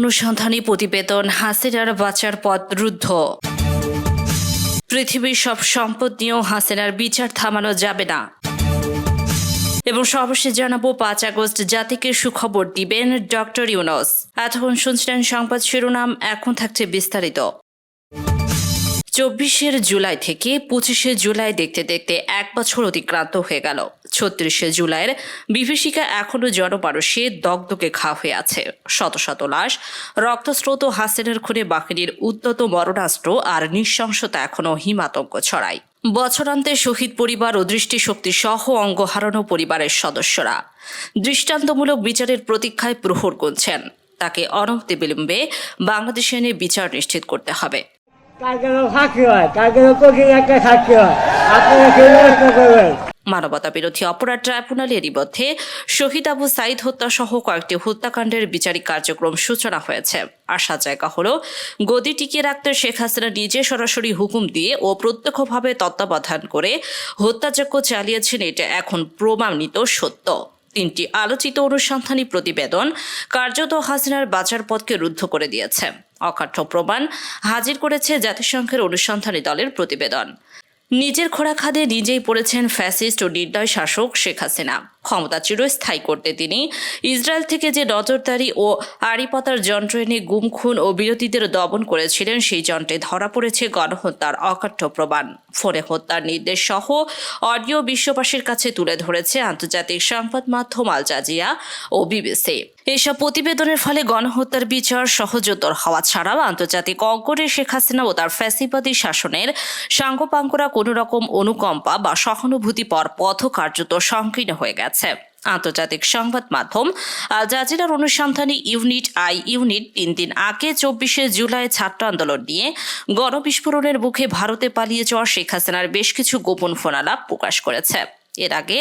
অনুসন্ধানী প্রতিবেদন হাসিনার বাঁচার পথ রুদ্ধ। পৃথিবীর সব সম্পদ নিয়েও হাসিনার বিচার থামানো যাবে না। এবং সর্বশেষ জানাব, পাঁচ আগস্ট জাতিকে সুখবর দিবেন ডক্টর ইউনস। এতক্ষণ শুনছিলেন সংবাদ শিরোনাম, এখন থাকছে বিস্তারিত। চব্বিশের জুলাই থেকে পঁচিশে জুলাই দেখতে দেখতে এক বছর অতিক্রান্ত হয়ে গেল। ছত্রিশে জুলাইয়ের বিভীষিকা এখনও জনমানসে দগদগে খা হয়ে আছে। শত শত লাশ, রক্তস্রোত হাসিনের খুনে বাহিনীর উদ্যত মরণাস্ত্র আর নৃশংসতা এখনও হিমাতঙ্ক ছড়ায়। বছরান্তে শহীদ পরিবার ও দৃষ্টিশক্তি সহ অঙ্গ হারানো পরিবারের সদস্যরা দৃষ্টান্তমূলক বিচারের প্রতীক্ষায় প্রহর গুনছেন। তাকে অনতি বিলম্বে বাংলাদেশে এনে বিচার নিশ্চিত করতে হবে। মানবতা বিরোধী অপরাধ ট্রাইব্যুনালেরই মধ্যে শহীদ আবু সাইদ হত্যা সহ কয়েকটি হত্যাকাণ্ডের বিচারিক কার্যক্রম সূচনা হয়েছে। আশা জায়গা হলো, গদি টিকিয়ে রাখতে শেখ হাসিনা নিজে সরাসরি হুকুম দিয়ে ও প্রত্যক্ষভাবে তত্ত্বাবধান করে হত্যাযজ্ঞ চালিয়েছেন এটা এখন প্রমাণিত সত্য। তিনটি আলোচিত অনুসন্ধানী প্রতিবেদন কার্যত হাসিনার বাঁচার পথকে রুদ্ধ করে দিয়েছে। অকাঠ্য প্রমাণ হাজির করেছে জাতিসংঘের অনুসন্ধানী দলের প্রতিবেদন। নিজের খোরাখাদে নিজেই পড়েছেন ফ্যাসিস্ট ও নির্দয় শাসক শেখ হাসিনা। ক্ষমতা চিরস্থায়ী করতে তিনি। ইসরায়েল থেকে যে নজরদারি ও আড়িপাতার যন্ত্র এনে গুম, খুন ও বিরোধীদের দমন করেছিলেন, সেই যন্ত্রে ধরা পড়েছে গণহত্যার অকাঠ্য প্রমাণ। ফোনে হত্যার নির্দেশ সহ অডিও বিশ্ববাসীর কাছে তুলে ধরেছে আন্তর্জাতিক সংবাদ মাধ্যম আল জাজিয়া ও বিবিসি। এসব প্রতিবেদনের ফলে গণহত্যার বিচার সহজতর হওয়া ছাড়াও আন্তর্জাতিক অঙ্কনে শেখ হাসিনা ও তার ফ্যাসিবাদী শাসনের সাঙ্গপাঙ্গরা কোনো রকম অনুকম্পা বা সহানুভূতি পর পথ কার্যত সংকীর্ণ হয়ে গেছে। আন্তর্জাতিক সংবাদ মাধ্যম জাজিরার অনুসন্ধানী ইউনিট আই ইউনিট তিন দিন আগে চব্বিশে জুলাই ছাত্র আন্দোলন নিয়ে গণবিস্ফোরণের মুখে ভারতে পালিয়ে যাওয়া শেখ হাসিনার বেশ কিছু গোপন ফোনালাপ প্রকাশ করেছে। এর আগে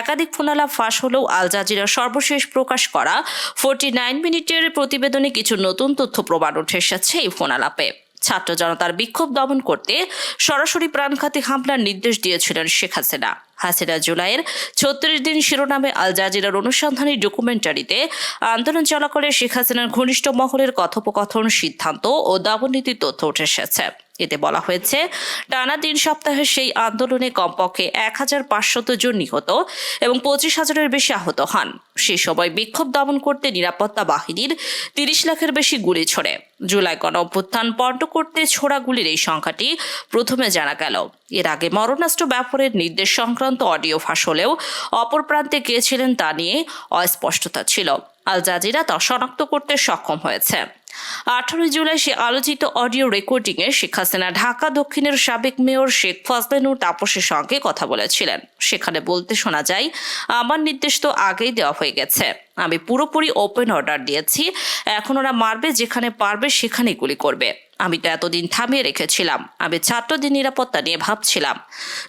একাধিক ফোনালাপ ফাঁস হলেও আল জাজিরা সর্বশেষ প্রকাশ করা ফোরটি নাইন মিনিটের প্রতিবেদনে কিছু নতুন তথ্য প্রমাণ উঠে এসেছে এই ফোনালাপে। ছাত্র জনতার বিক্ষোভ দমন করতে সরাসরি প্রাণঘাতী হামলার নির্দেশ দিয়েছিলেন শেখ হাসিনা। হাসিনা জুলাইয়ের ছত্রিশ দিন শিরোনামে আল জাজিরার অনুসন্ধানী ডকুমেন্টারিতে আন্দোলন চলাকালে শেখ হাসিনার ঘনিষ্ঠ মহলের কথোপকথন, সিদ্ধান্ত ও দাবনীতির তথ্য উঠে এসেছে। এতে বলা হয়েছে, টানা তিন সপ্তাহের সেই আন্দোলনে কমপক্ষে এক হাজার পাঁচশত জন নিহত এবং পঁচিশ হাজারের বেশি আহত হন। সে সময় বিক্ষোভ দমন করতে নিরাপত্তা বাহিনীর তিরিশ লাখের বেশি গুলি ছড়ে। জুলাই গণ অভ্যুত্থান পণ্ড করতে ছোড়া গুলির এই সংখ্যাটি প্রথমে জানা গেল। এর আগে মরণাস্ত্র ব্যাপারের নির্দেশ সংক্রান্ত অডিও ফাঁস হলেও অপর প্রান্তে কে ছিলেন তা নিয়ে অস্পষ্টতা ছিল। আল জাজিরা তা শনাক্ত করতে সক্ষম হয়েছে। আঠারোই জুলাই সে আলোচিত অডিও রেকর্ডিংয়ে শেখ হাসিনা ঢাকা দক্ষিণের সাবেক মেয়র শেখ ফজলেনুর তাপসের সঙ্গে কথা বলেছিলেন। সেখানে বলতে শোনা যায়, আমার নির্দেশ তো আগেই দেওয়া হয়ে গেছে। আমি পুরোপুরি ওপেন অর্ডার দিয়েছি। এখন ওরা মারবে, যেখানে পারবে সেখানেই গুলি করবে। আমি তো এতদিন থামিয়ে রেখেছিলাম। আমি ছাত্রদের নিরাপত্তা নিয়ে ভাবছিলাম।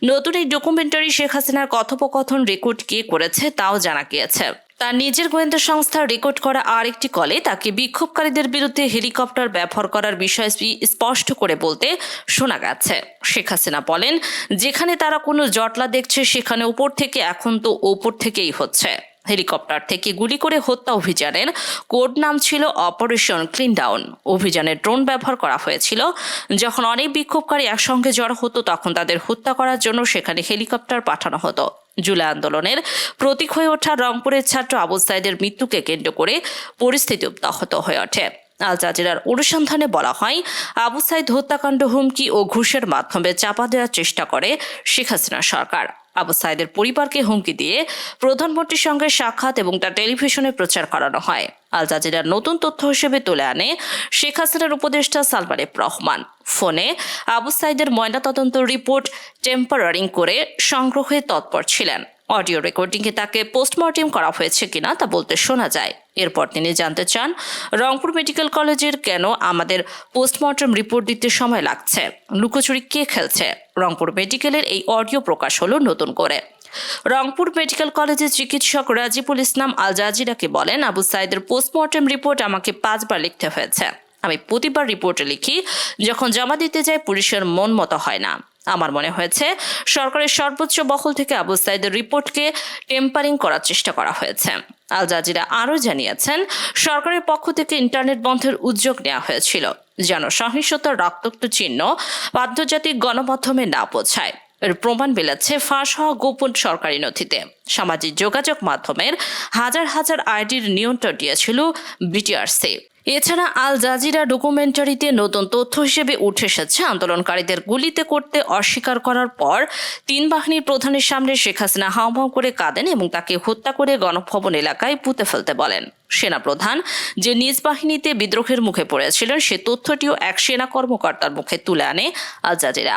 নতুন এই ডকুমেন্টারি শেখ হাসিনার কথোপকথন রেকর্ড কে করেছে তাও জানা গিয়েছে। তার নিজের গোয়েন্দা সংস্থার রেকর্ড করা আরেকটি কলে তাকে বিক্ষোভকারীদের বিরুদ্ধে হেলিকপ্টার ব্যবহার করার বিষয়টি স্পষ্ট করে বলতে শোনা গেছে। শেখ হাসিনা বলেন, যেখানে তারা কোনো জটলা দেখছে, সেখানে উপর থেকে, এখন তো ওপর থেকেই হচ্ছে। হেলিকপ্টার থেকে গুলি করে হত্যা অভিযানের কোড নাম ছিল অপারেশন ক্লিন ডাউন। অভিযানে ড্রোন ব্যবহার করা হয়েছিল। যখন অনেক বিক্ষোভকারী একসঙ্গে জড়ো হতো, তখন তাদের হত্যা করার জন্য সেখানে হেলিকপ্টার পাঠানো হতো। জুলাই আন্দোলনের প্রতীক হয়ে ওঠা রংপুরের ছাত্র আবু সাইদের মৃত্যুকে কেন্দ্র করে পরিস্থিতি উত্তাহত হয়ে ওঠে। আল জাজিরার অনুসন্ধানে বলা হয়, আবু সাইদ হত্যাকাণ্ড হুমকি ও ঘুষের মাধ্যমে চাপা দেওয়ার চেষ্টা করে শেখ হাসিনা সরকার। আবু সাইদের পরিবারকে হুমকি দিয়ে প্রধানমন্ত্রীর সঙ্গে সাক্ষাৎ এবং তার টেলিভিশনে প্রচার করানো হয়। আল জাজিরার নতুন তথ্য হিসেবে তুলে আনে শেখ হাসিনার উপদেষ্টা সালমান এফ রহমান। ফোনে আবু সাইদের ময়নাতদন্ত রিপোর্ট টেম্পারারিং করে সংগ্রহে তৎপর ছিলেন। অডিও রেকর্ডিংয়ে তাকে পোস্টমর্টেম করা হয়েছে কিনা তা বলতে শোনা যায়। এরপর তিনি জানতে চান, রংপুর মেডিকেল কলেজের কেন আমাদের পোস্টমর্টেম রিপোর্ট দিতে সময় লাগছে? লুকোচুরি কে খেলছে? রংপুর মেডিকেলের এই অডিও প্রকাশ হলো নতুন করে। রংপুর মেডিকেল কলেজের চিকিৎসক রাজিবুল ইসলাম আল জাজিরাকে বলেন, আবু সাইদের পোস্টমর্টেম রিপোর্ট আমাকে পাঁচবার লিখতে হয়েছে। আমি প্রতিবার রিপোর্টে লিখি, যখন জমা দিতে যাই পুলিশের মন মতো হয় না। আমার মনে হয়েছে, সরকারের সর্বোচ্চ বহল থেকে আবু সাইদের রিপোর্টকে টেম্পারিং করার চেষ্টা করা হয়েছে। আল জাজিরা আরও জানিয়েছেন, সরকারের পক্ষ থেকে ইন্টারনেট বন্ধের উদ্যোগ নেওয়া হয়েছিল, যেন সহিংসতার রক্তাক্ত চিহ্ন আন্তর্জাতিক গণমাধ্যমে না পৌঁছায়। এর প্রমাণ মিলেছে ফাঁস হওয়া গোপন সরকারি নথিতে। সামাজিক যোগাযোগ মাধ্যমের হাজার হাজার আইডির নিয়ন্ত্রণ দিয়েছিল বিটিআরসি। এছাড়া আল জাজিরা ডকুমেন্টারিতে নতুন তথ্য হিসেবে উঠে এসেছে। আন্দোলনকারীদের গুলিতে করতে অস্বীকার করার পর তিন বাহিনীর প্রধানের সামনে শেখ হাসিনা হাওমাও করে কাঁদেন এবং তাকে হত্যা করে গণভবন এলাকায় পুঁতে ফেলতে বলেন। সেনাপ্রধান যে নিজ বাহিনীতে বিদ্রোহের মুখে পড়েছিলেন, সে তথ্যটিও এক সেনা কর্মকর্তার মুখে তুলে আনে আল জাজিরা।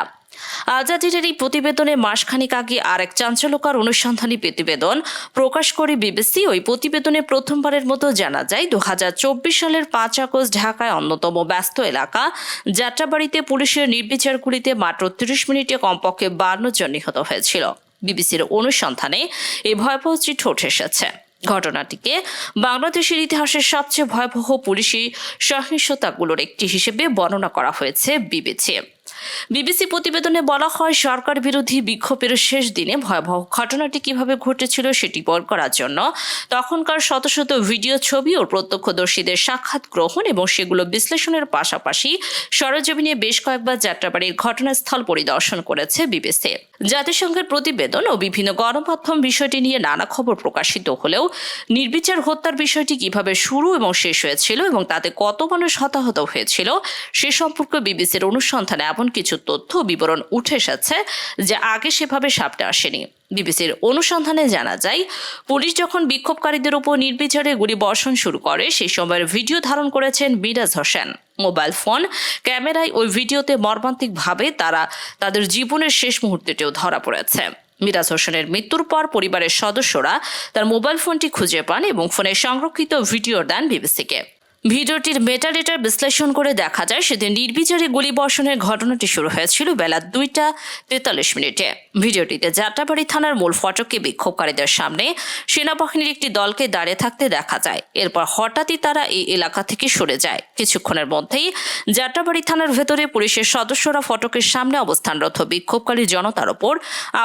আজাদিরের এই প্রতিবেদনে মাসখানিক আগে আরেক চাঞ্চল্যকর অনুসন্ধানী প্রতিবেদন প্রকাশ করে বিবিসি ওই প্রতিবেদনে প্রথমবারের মতো জানা যায় দু হাজার চব্বিশ সালের পাঁচ আগস্ট ঢাকায় অন্যতম ব্যস্ত এলাকা। যাত্রাবাড়িতে পুলিশের নির্বিচার গুলিতে মাত্র তিরিশ মিনিটে কমপক্ষে বান্ন জন নিহত হয়েছিল। বিবিসির অনুসন্ধানে এই ভয়াবহ চিঠি উঠে এসেছে। ঘটনাটিকে বাংলাদেশের ইতিহাসের সবচেয়ে ভয়াবহ পুলিশি সহিংসতাগুলোর একটি হিসেবে বর্ণনা করা হয়েছে বিবিসি। বিবিসি প্রতিবেদনে বলা হয়, সরকার বিরোধী বিক্ষোভের শেষ দিনে ভয়াবহ ঘটনাটি কীভাবে ঘটেছিল সেটি বর করার জন্য তখনকার শত শত ভিডিও ছবি ও প্রত্যক্ষদর্শীদের সাক্ষাৎ গ্রহণ এবং সেগুলো বিশ্লেষণের পাশাপাশি সরজমিনে বেশ কয়েকবার যাত্রাবাড়ির ঘটনাস্থল পরিদর্শন করেছে বিবিসি। জাতিসংঘের প্রতিবেদন ও বিভিন্ন গণমাধ্যম বিষয়টি নিয়ে নানা খবর প্রকাশিত হলেও নির্বিচার হত্যার বিষয়টি কীভাবে শুরু এবং শেষ হয়েছিল এবং তাতে কত মানুষ হতাহত হয়েছিল সে সম্পর্কে বিবিসির অনুসন্ধানে এমন কিছু তথ্য বিবরণ উঠে এসেছে যা আগে সেভাবে সামনে আসেনি। বিবিসির অনুসন্ধানে জানা যায়, পুলিশ যখন বিক্ষোভকারীদের উপর নির্বিচারে গুলি বর্ষণ শুরু করে, সেই সময়ের ভিডিও ধারণ করেছেন মিরাজ হোসেন। মোবাইল ফোন, ক্যামেরায় ওই ভিডিওতে মর্মান্তিকভাবে তারা তাদের জীবনের শেষ মুহূর্তটিও ধরা পড়েছে। মিরাজ হোসেনের মৃত্যুর পর পরিবারের সদস্যরা তার মোবাইল ফোনটি খুঁজে পান এবং ফোনে সংরক্ষিত ভিডিও দেন বিবিসিকে। ভিডিওটির মেটাডেটার বিশ্লেষণ করে দেখা যায়, সেদিন নির্বিচারে গুলি বর্ষণের ঘটনাটি শুরু হয়েছিল বেলা দুইটা তেতাল্লিশ মিনিটে। ভিডিওটিতে যাত্রাবাড়ি থানার মূল ফটকে বিক্ষোভকারীদের সামনে সেনাবাহিনীর একটি দলকে দাঁড়িয়ে থাকতে দেখা যায়। এরপর হঠাৎই তারা এই এলাকা থেকে সরে যায়। কিছুক্ষণের মধ্যেই যাত্রাবাড়ি থানার ভেতরে পুলিশের সদস্যরা ফটকের সামনে অবস্থানরত বিক্ষোভকারী জনতার ওপর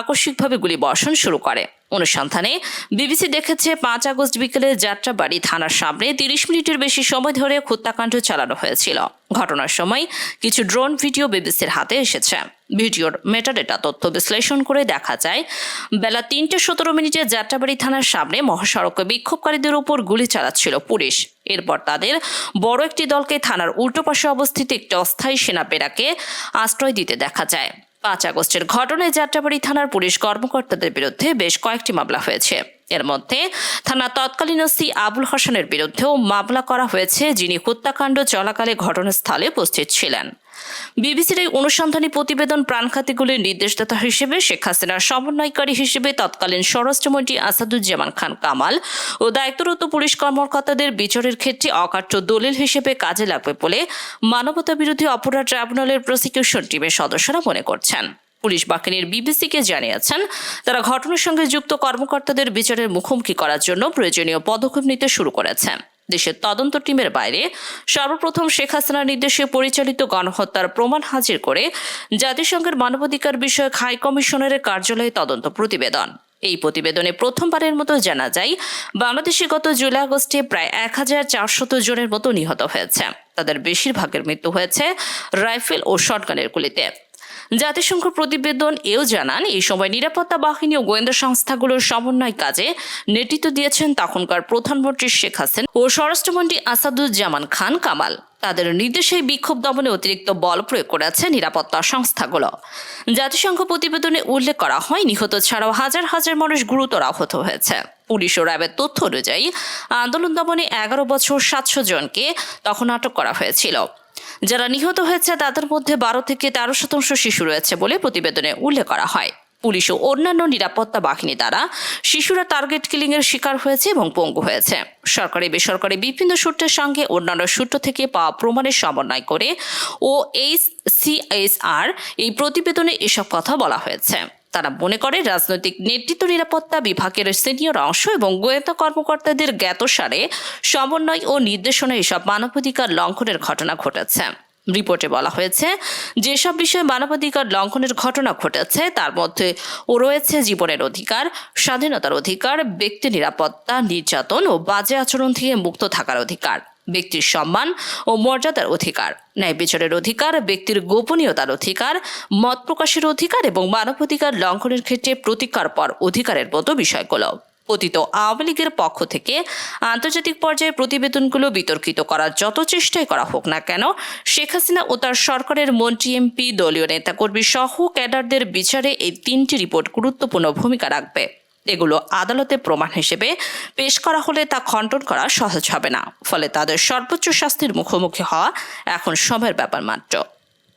আকস্মিকভাবে গুলি বর্ষণ শুরু করে। অনুসন্ধানে বিবিসি দেখেছে পাঁচ আগস্ট বিকেলে যাত্রাবাড়ি থানার সামনে তিরিশ মিনিটের বেশি সময় ধরে হত্যাকাণ্ড চালানো হয়েছিল। ঘটনার সময় কিছু ড্রোন ভিডিও বিবিসির হাতে এসেছে। ভিডিওর মেটাডেটা তথ্য বিশ্লেষণ করে দেখা যায়, বেলা তিনটে সতেরো মিনিটে যাত্রাবাড়ি থানার সামনে মহাসড়কে বিক্ষোভকারীদের উপর গুলি চালাচ্ছিল পুলিশ। এরপর তাদের বড় একটি দলকে থানার উল্টো পাশে অবস্থিত একটি অস্থায়ী সেনা বেড়াকে আশ্রয় দিতে দেখা যায়। পাঁচ আগস্টের ঘটনায় যাত্রাবাড়ি থানার পুলিশ কর্মকর্তাদের বিরুদ্ধে বেশ কয়েকটি মামলা হয়েছে। এর মধ্যে থানা তৎকালীন ওসি আবুল হাসানের বিরুদ্ধেও মামলা করা হয়েছে, যিনি হত্যাকাণ্ড চলাকালে ঘটনাস্থলে উপস্থিত ছিলেন। বিবিসির এই অনুসন্ধানী প্রতিবেদন প্রাণঘাতীগুলির নির্দেশদাতা হিসেবে শেখ হাসিনার সমন্বয়কারী হিসেবে তৎকালীন স্বরাষ্ট্রমন্ত্রী আসাদুজ্জামান খান কামাল ও দায়িত্বরত পুলিশ কর্মকর্তাদের বিচারের ক্ষেত্রে অকাট্য দলিল হিসেবে কাজে লাগবে বলে মানবতা বিরোধী অপরাধ ট্রাইব্যুনালের প্রসিকিউশন টিমের সদস্যরা মনে করছেন। পুলিশ বাহিনীর বিবিসিকে জানিয়েছেন, তারা ঘটনার সঙ্গে যুক্ত কর্মকর্তাদের বিচারের মুখোমুখি করার জন্য প্রয়োজনীয় পদক্ষেপ নিতে শুরু করেছে। দেশের তদন্ত টিমের বাইরে সর্বপ্রথম শেখ হাসিনার নির্দেশে পরিচালিত গণহত্যার প্রমাণ হাজির করে জাতিসংঘের মানবাধিকার বিষয়ক হাই কমিশনারের কার্যালয়ে তদন্ত প্রতিবেদন। এই প্রতিবেদনে প্রথমবারের মতো জানা যায়, বাংলাদেশে গত জুলাই আগস্টে প্রায় এক হাজার চারশত জনের মতো নিহত হয়েছে। তাদের বেশিরভাগের মৃত্যু হয়েছে রাইফেল ও শটগানের গুলিতে। জাতিসংঘ প্রতিবেদন এও জানান, এই সময় নিরাপত্তা বাহিনী ও গোয়েন্দা সংস্থাগুলোর সমন্বয় কাজে নেতৃত্ব দিয়েছেন তখনকার প্রধানমন্ত্রী শেখ হাসিনা ও স্বরাষ্ট্রমন্ত্রী আসাদুজ্জামান খান কামাল। তাদের নির্দেশে বিক্ষোভ দমনে অতিরিক্ত বল প্রয়োগ করেছে নিরাপত্তা সংস্থাগুলো। জাতিসংঘ প্রতিবেদনে উল্লেখ করা হয়, নিহত ছাড়াও হাজার হাজার মানুষ গুরুতর আহত হয়েছে। পুলিশ ও র্যাবের তথ্য অনুযায়ী, আন্দোলন দমনে এগারো বছর সাতশো জনকে তখন আটক করা হয়েছিল। যারা নিহত হয়েছে, তাদের মধ্যে বারো থেকে তেরো শতাংশ শিশু রয়েছে বলে প্রতিবেদনে উল্লেখ করা হয়। পুলিশ ও অন্যান্য নিরাপত্তা বাহিনী দ্বারা শিশুরা টার্গেট কিলিং এর শিকার হয়েছে এবং পঙ্গু হয়েছে। সরকারি, বেসরকারি বিভিন্ন সূত্রের সঙ্গে অন্যান্য সূত্র থেকে পাওয়া প্রমাণের সমন্বয় করে ও এইচ সিএসআর এই প্রতিবেদনে এসব কথা বলা হয়েছে। তারা মনে করে রাজনৈতিক নেতৃত্ব নিরাপত্তা বিভাগের সিনিয়র অংশ এবং গোয়েন্দা কর্মকর্তাদের জ্ঞাতসারে, সমন্বয় ও নির্দেশনা এসব মানবাধিকার লঙ্ঘনের ঘটনা ঘটেছে। রিপোর্টে বলা হয়েছে, যেসব বিষয়ে মানবাধিকার লঙ্ঘনের ঘটনা ঘটেছে, তার মধ্যে ও রয়েছে জীবনের অধিকার, স্বাধীনতার অধিকার, ব্যক্তি নিরাপত্তা, নির্যাতন ও বাজে আচরণ থেকে মুক্ত থাকার অধিকার। ব্যক্তির সম্মান ও মর্যাদার অধিকার, ন্যায় বিচারের অধিকার, ব্যক্তির গোপনীয়তার অধিকার, মত প্রকাশের অধিকার এবং মানবাধিকার লঙ্ঘনের ক্ষেত্রে প্রতিকার পর অধিকারের মতো বিষয়গুলো। অতীত আওয়ামী লীগের পক্ষ থেকে আন্তর্জাতিক পর্যায়ে প্রতিবেদনগুলো বিতর্কিত করার যত চেষ্টাই করা হোক না কেন, শেখ হাসিনা ও তার সরকারের মন্ত্রী, এমপি, দলীয় নেতাকর্মী সহ ক্যাডারদের বিচারে এই তিনটি রিপোর্ট গুরুত্বপূর্ণ ভূমিকা রাখবে। এগুলো আদালতে প্রমাণ হিসেবে পেশ করা হলে তা খণ্ডন করা সহজ হবে না। ফলে তাদের সর্বোচ্চ শাস্তির মুখোমুখি হওয়া এখন সময়ের ব্যাপার মাত্র।